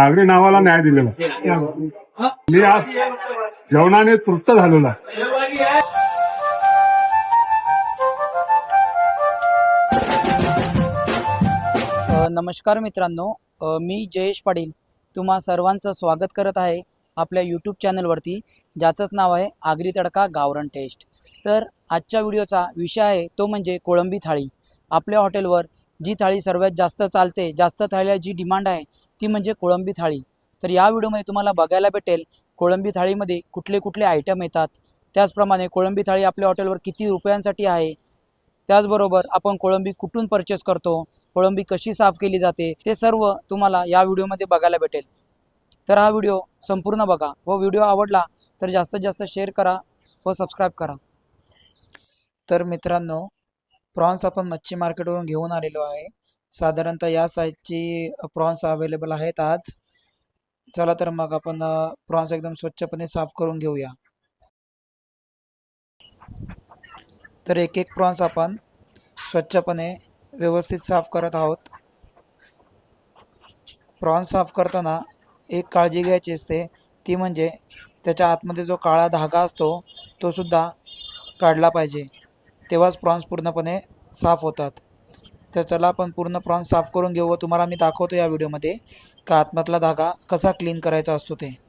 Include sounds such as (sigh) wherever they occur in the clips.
आगरी नावाला न्याय दिलेला. मी आज जेवणाने तृप्त झालेला नमस्कार मित्रांनो. मी जयेश पाटील. तुम्हा सर्वांचं स्वागत करत आहे आपल्या यूट्यूब चॅनलवरती ज्याचंच नाव आहे आगरी तडका गावरण टेस्ट. तर आजच्या व्हिडिओचा विषय आहे तो म्हणजे कोळंबी थाळी. आपल्या हॉटेलवर जी थाळी सर्वात जास्त चालते जास्त थाळीला जी डिमांड आहे ती म्हणजे कोळंबी थाळी. तर या व्हिडिओमध्ये तुम्हाला बघायला भेटेल कोळंबी थाळीमध्ये कुठले कुठले आयटम येतात. त्याचप्रमाणे कोळंबी थाळी आपल्या हॉटेलवर किती रुपयांसाठी आहे? त्याचबरोबर आपण कोळंबी कुठून परचेस करतो? कोळंबी कशी साफ केली जाते? ते सर्व तुम्हाला या व्हिडिओमध्ये बघायला भेटेल. तर हा व्हिडिओ संपूर्ण बघा. व व्हिडिओ आवडला तर जास्तीत जास्त शेअर करा व सबस्क्राईब करा. तर मित्रांनो प्रॉन्स आपण मच्छी मार्केटवरून घेऊन आलेलो आहे. साधारणतः या साईजची प्रॉन्स अवेलेबल आहेत आज. चला तर मग आपण प्रॉन्स एकदम स्वच्छपणे साफ करून घेऊया. तर एक एक प्रॉन्स आपण स्वच्छपणे व्यवस्थित साफ करत आहोत. प्रॉन्स साफ करताना एक काळजी घ्यायची असते. ती म्हणजे त्याच्या आतमध्ये जो काळा धागा असतो तो सुद्धा काढला पाहिजे. तेव्हाच प्रॉन्स पूर्णपणे साफ होतात. तर चला आपण पूर्ण प्रॉन्स साफ करून घेऊ व तुम्हाला मी दाखवतो या व्हिडिओमध्ये का आतमधला धागा कसा क्लीन करायचा असतो ते.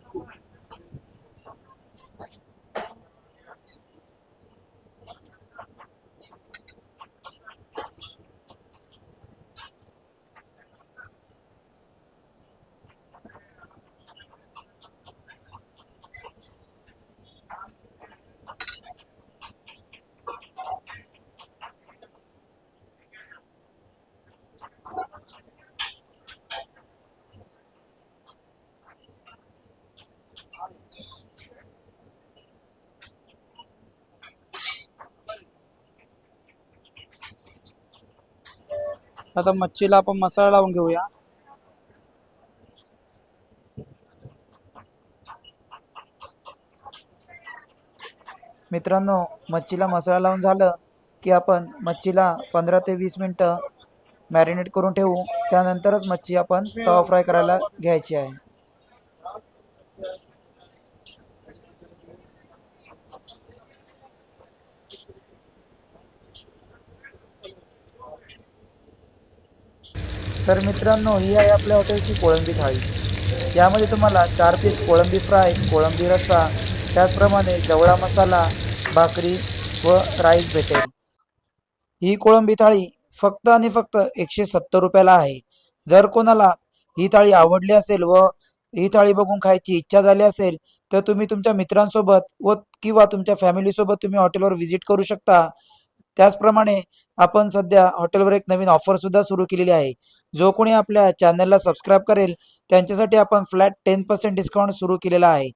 आता मच्छीला आपण मसाला लावून घेऊया. मित्रांनो मच्छीला मसाला लावून झालं की आपण मच्छीला पंधरा ते वीस मिनटं मॅरिनेट करून ठेवू. त्यानंतरच मच्छी आपण तवा फ्राय करायला घ्यायची आहे. तर मित्रांनो ही आहे आपल्या हॉटेलची कोळंबी थाळी. यामध्ये तुम्हाला चार पीस कोळंबी फ्राय कोळंबी रस्सा त्याचप्रमाणे जवळा मसाला भाकरी व राईस भेटेल. ही कोळंबी थाळी फक्त आणि फक्त एकशे सत्तर रुपयाला आहे. जर कोणाला ही थाळी आवडली असेल व ही थाळी बघून खायची इच्छा झाली असेल तर तुम्ही तुमच्या मित्रांसोबत व किंवा तुमच्या फॅमिलीसोबत तुम्ही हॉटेलवर व्हिजिट करू शकता. त्याचप्रमाणे आपण सध्या हॉटेलवर एक नवीन ऑफर सुद्धा सुरू केलेली आहे. जो कोणी आपल्या चॅनलला सबस्क्राईब करेल त्यांच्यासाठी आपण फ्लॅट टेन पर्सेंट डिस्काउंट सुरू केलेला आहे.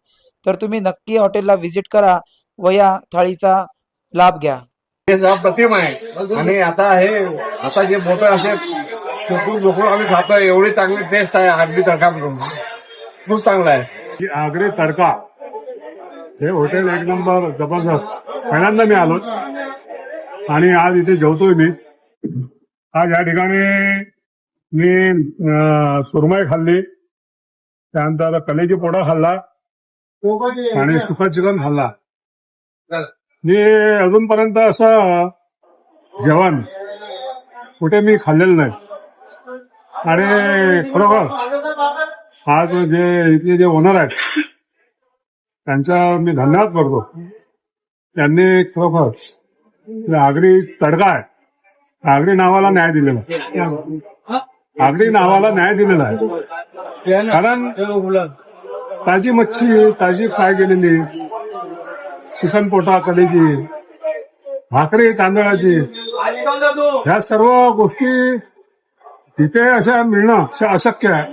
तर तुम्ही नक्की हॉटेलला व्हिजिट करा व या थाळीचा लाभ घ्या. हे अप्रतिम आहे. आणि आता हे आता जे मोठं असे चुकून चुकून आम्ही खातोय एवढी चांगली टेस्ट आहे अगदी तडका म्हणून खूप चांगला आहे. की आगरी तडका. हे हॉटेल एक नंबर जबरदस्त. पहिल्यांदा मी आलो आणि आज इथे जेवतोय मी. आज या ठिकाणी मी सुरमई खाल्ली. त्यानंतर कलेची पोडा खाल्ला. आणि सुका चिकन खाल्ला. मी अजूनपर्यंत असं जेवण कुठे मी खाल्लेलं नाही. आणि खरोखर आज जे इथले जे ओनर आहेत त्यांचा मी धन्यवाद करतो. त्यांनी खरोखर आगरी तडका आहे. आगरी नावाला न्याय दिलेला आगरी नावाला न्याय दिलेला आहे. कारण ताजी मच्छी ताजी फ्राय केलेली चिकन पोटा कलेची भाकरी तांदळाची ह्या सर्व गोष्टी तिथे अशा मिळणं अशक्य आहे.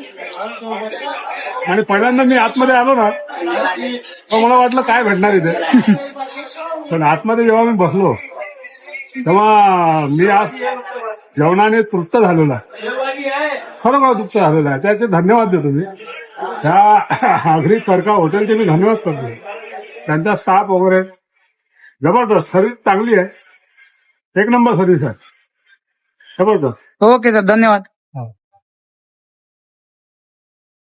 आणि पहिल्यांदा मी आतमध्ये आलो ना तर मला वाटलं काय भेटणार इथे? (laughs) पण आतमध्ये जेव्हा मी बसलो तेव्हा मी आज जेवणाने तृप्त झालेला. आहे खरोखर तृप्त झालेला आहे. त्याचे धन्यवाद देतो मी. त्या आगरी तडका हॉटेलचे मी धन्यवाद करतो. त्यांचा स्टाफ वगैरे जबरदस्त. सर्विस चांगली आहे. एक नंबर सर्विस आहे. जबरदस्त. ओके सर धन्यवाद.